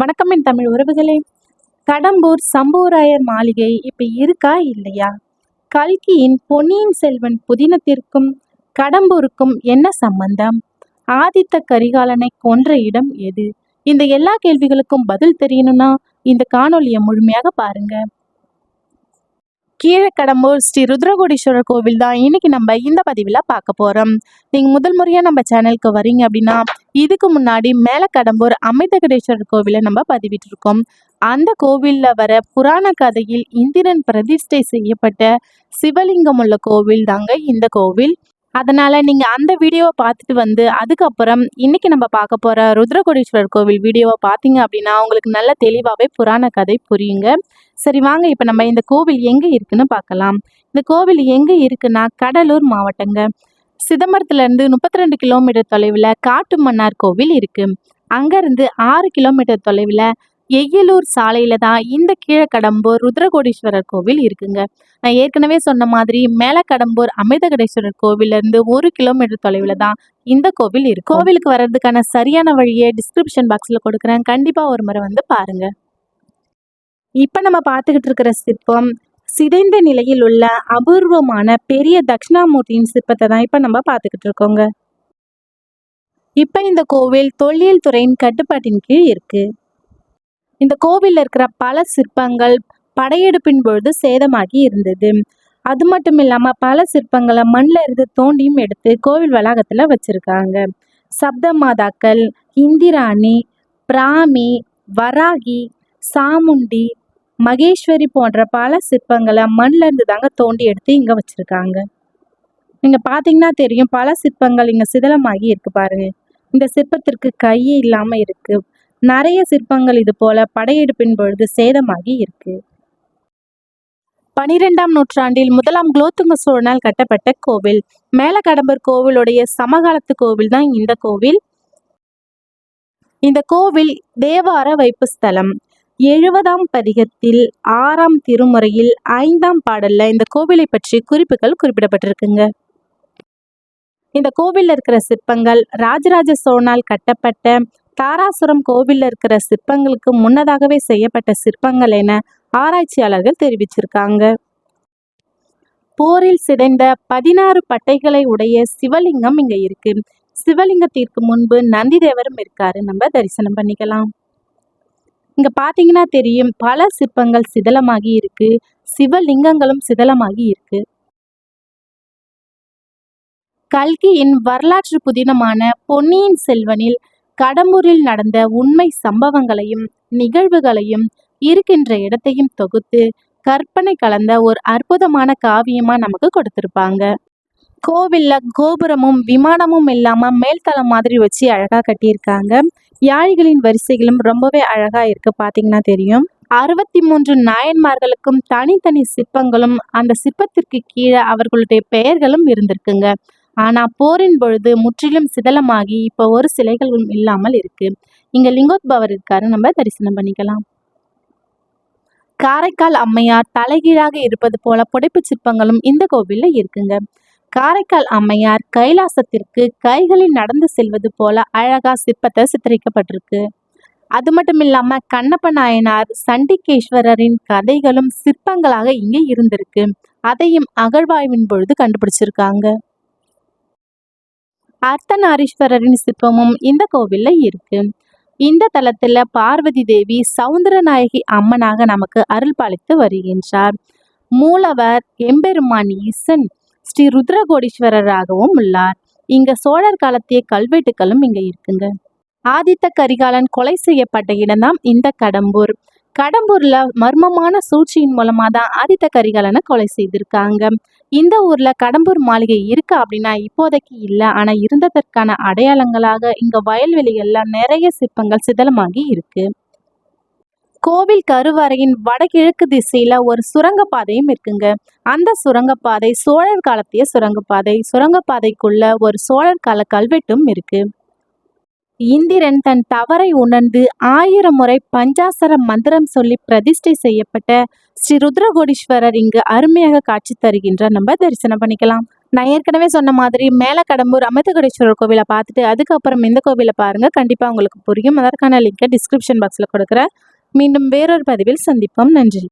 வணக்கம் என் தமிழ் உறவுகளே. கடம்பூர் சம்பூராயர் மாளிகை இப்போ இருக்கா இல்லையா? கல்கியின் பொன்னியின் செல்வன் புதினத்திற்கும் கடம்பூருக்கும் என்ன சம்பந்தம்? ஆதித்த கரிகாலனை கொன்ற இடம் எது? இந்த எல்லா கேள்விகளுக்கும் பதில் தெரியணும்னா இந்த காணொலியை முழுமையாக பாருங்க. கீழக்கடம்பூர் ஸ்ரீ ருத்ரகோடீஸ்வரர் கோவில் தான் இன்னைக்கு நம்ம இந்த பதிவில் பார்க்க போகிறோம் நீங்கள் முதல் முறையாக நம்ம சேனலுக்கு வரீங்க அப்படின்னா இதுக்கு முன்னாடி மேலக்கடம்பூர் அமிர்தகடேஸ்வரர் கோவிலை நம்ம பதிவிட்டிருக்கோம். அந்த கோவிலில் வர புராண கதையில் இந்திரன் பிரதிஷ்டை செய்யப்பட்ட சிவலிங்கம் உள்ள கோவில் தாங்க இந்த கோவில். அதனால நீங்கள் அந்த வீடியோவை பார்த்துட்டு வந்து அதுக்கப்புறம் இன்னைக்கு நம்ம பார்க்க போகிற ருத்ரகோடீஸ்வரர் கோவில் வீடியோவை பார்த்தீங்க அப்படின்னா உங்களுக்கு நல்ல தெளிவாகவே புராண கதை புரியுங்க. சரி வாங்க இப்போ நம்ம இந்த கோவில் எங்கே இருக்குன்னு பார்க்கலாம். இந்த கோவில் எங்கே இருக்குன்னா கடலூர் மாவட்டங்க. சிதம்பரத்துலேருந்து முப்பத்தி ரெண்டு கிலோமீட்டர் தொலைவில் காட்டு மன்னார் கோவில் இருக்கு. அங்கேருந்து ஆறு கிலோமீட்டர் தொலைவில் எய்யலூர் சாலையில தான் இந்த கீழக்கடம்பூர் ருத்ரகோடீஸ்வரர் கோவில் இருக்குங்க. நான் ஏற்கனவே சொன்ன மாதிரி மேலக்கடம்பூர் அமிர்தகடேஸ்வரர் கோவில்ல இருந்து ஒரு கிலோமீட்டர் தொலைவில் தான் இந்த கோவில் இருக்கு. கோவிலுக்கு வர்றதுக்கான சரியான வழியை டிஸ்கிரிப்ஷன் பாக்ஸில் கொடுக்குறேன். கண்டிப்பாக ஒரு முறை வந்து பாருங்க. இப்போ நம்ம பார்த்துக்கிட்டு இருக்கிற சிற்பம் சிதைந்த நிலையில் உள்ள அபூர்வமான பெரிய தட்சிணாமூர்த்தியின் சிற்பத்தை தான் இப்போ நம்ம பார்த்துக்கிட்டு இருக்கோங்க. இப்போ இந்த கோவில் தொல்லியல் துறையின் கட்டுப்பாட்டின் கீழ் இருக்கு. இந்த கோவிலில் இருக்கிற பல சிற்பங்கள் படையெடுப்பின் பொழுது சேதமாகி இருந்தது. அது மட்டும் இல்லாமல் பல சிற்பங்களை மண்ணில் இருந்து தோண்டியும் எடுத்து கோவில் வளாகத்தில் வச்சுருக்காங்க. சப்த மாதாக்கள் இந்திராணி பிராமி வராகி சாமுண்டி மகேஸ்வரி போன்ற பல சிற்பங்களை மண்ணில் இருந்து தாங்க தோண்டி எடுத்து இங்கே வச்சுருக்காங்க. நீங்கள் பார்த்தீங்கன்னா தெரியும் பல சிற்பங்கள் இங்கே சிதலமாகி இருக்கு பாருங்க. இந்த சிற்பத்திற்கு கையே இல்லாமல் இருக்கு. நிறைய சிற்பங்கள் இது போல படையெடுப்பின் பொழுது சேதமாகி இருக்கு. பனிரெண்டாம் நூற்றாண்டில் முதலாம் குலோத்துங்க சோழனால் கட்டப்பட்ட கோவில். மேலகடம்பர் கோவிலுடைய சமகாலத்து கோவில் தான் இந்த கோவில். இந்த கோவில் தேவார வைப்பு ஸ்தலம். எழுபதாம் பதிகத்தில் ஆறாம் திருமுறையில் ஐந்தாம் பாடல்ல இந்த கோவிலை பற்றி குறிப்புகள் குறிப்பிடப்பட்டிருக்குங்க. இந்த கோவிலில் இருக்கிற சிற்பங்கள் ராஜராஜ சோழனால் கட்டப்பட்ட தாராசுரம் கோவிலில் இருக்கிற சிற்பங்களுக்கு முன்னதாகவே செய்யப்பட்ட சிற்பங்கள் என ஆராய்ச்சியாளர்கள் தெரிவிச்சிருக்காங்க. போரில் சிதைந்த பதினாறு பட்டைகளை உடைய சிவலிங்கம் இங்க இருக்கு. சிவலிங்கத்திற்கு முன்பு நந்திதேவரும் இருக்காரு. நம்ம தரிசனம் பண்ணிக்கலாம். இங்க பாத்தீங்கன்னா தெரியும் பல சிற்பங்கள் சிதலமாகி இருக்கு சிவலிங்கங்களும் சிதலமாகி இருக்கு. கல்கியின் வரலாற்று புதினமான பொன்னியின் செல்வனில் கடம்பூரில் நடந்த உண்மை சம்பவங்களையும் நிகழ்வுகளையும் இருக்கின்ற இடத்தையும் தொகுத்து கற்பனை கலந்த ஒரு அற்புதமான காவியமா நமக்கு கொடுத்திருப்பாங்க. கோவில்ல கோபுரமும் விமானமும் இல்லாம மேல்தளம் மாதிரி வச்சு அழகா கட்டியிருக்காங்க. யாழிகளின் வரிசைகளும் ரொம்பவே அழகா இருக்கு பாத்தீங்கன்னா தெரியும். அறுபத்தி மூன்று நாயன்மார்களுக்கும் தனித்தனி சிற்பங்களும் அந்த சிற்பத்திற்கு கீழே அவர்களுடைய பெயர்களும் இருந்திருக்குங்க. ஆனா போரின் பொழுது முற்றிலும் சிதலமாகி இப்போ ஒரு சிலைகளும் இல்லாமல் இருக்கு. இங்க லிங்கோத்பவர் இருக்காரு நம்ம தரிசனம் பண்ணிக்கலாம். காரைக்கால் அம்மையார் தலைகீழாக இருப்பது போல புடைப்பு சிற்பங்களும் இந்த கோவில்ல இருக்குங்க. காரைக்கால் அம்மையார் கைலாசத்திற்கு கைகளில் நடந்து செல்வது போல அழகா சிற்பத்தை சித்தரிக்கப்பட்டிருக்கு. அது மட்டும் இல்லாம கண்ணப்ப நாயனார் சண்டிகேஸ்வரரின் கதைகளும் சிற்பங்களாக இங்கே இருந்திருக்கு. அதையும் அகழ்வாய்வின் பொழுது கண்டுபிடிச்சிருக்காங்க. அர்த்தநாரீஸ்வரரின் சிற்பமும் இந்த கோவில்ல இருக்கு. இந்த தலத்துல பார்வதி தேவி சவுந்தரநாயகி அம்மனாக நமக்கு அருள் பாலித்து வருகின்றார். மூலவர் எம்பெருமான் ஈசன் ஸ்ரீ ருத்ரகோடீஸ்வரராகவும் உள்ளார். இங்க சோழர் காலத்திய கல்வெட்டுகளும் இங்க இருக்குங்க. ஆதித்த கரிகாலன் கொலை செய்யப்பட்ட இடம்தான் இந்த கடம்பூர். கடம்பூர்ல மர்மமான சூழ்ச்சியின் மூலமா தான் ஆதித்த கரிகாலனை கொலை செய்திருக்காங்க. இந்த ஊர்ல கடம்பூர் மாளிகை இருக்கு அப்படின்னா இப்போதைக்கு இல்லை. ஆனா இருந்ததற்கான அடையாளங்களாக இங்க வயல்வெளிகள்ல நிறைய சிற்பங்கள் சிதலமாகி இருக்கு. கோவில் கருவறையின் வடகிழக்கு திசையில ஒரு சுரங்கப்பாதையும் இருக்குங்க. அந்த சுரங்கப்பாதை சோழர் காலத்திய சுரங்கப்பாதை. சுரங்கப்பாதைக்குள்ள ஒரு சோழர் கால கல்வெட்டும் இருக்கு. இந்திரன் தன் தவறை உணர்ந்து ஆயிரம் முறை பஞ்சாசர மந்திரம் சொல்லி பிரதிஷ்டை செய்யப்பட்ட ஸ்ரீ ருத்ரகோடீஸ்வரர் இங்கு அருமையாக காட்சி தருகின்றார் நம்ம தரிசனம் பண்ணிக்கலாம். நான் ஏற்கனவே சொன்ன மாதிரி மேலே கடம்பூர் அமிர்தகடேஸ்வரர் கோவிலை பார்த்துட்டு அதுக்கப்புறம் இந்த கோவிலை பாருங்கள் கண்டிப்பாக உங்களுக்கு புரியும். அதற்கான லிங்கை டிஸ்கிரிப்ஷன் பாக்ஸில் கொடுக்குறேன். மீண்டும் வேறொரு பதிவில் சந்திப்போம். நன்றி.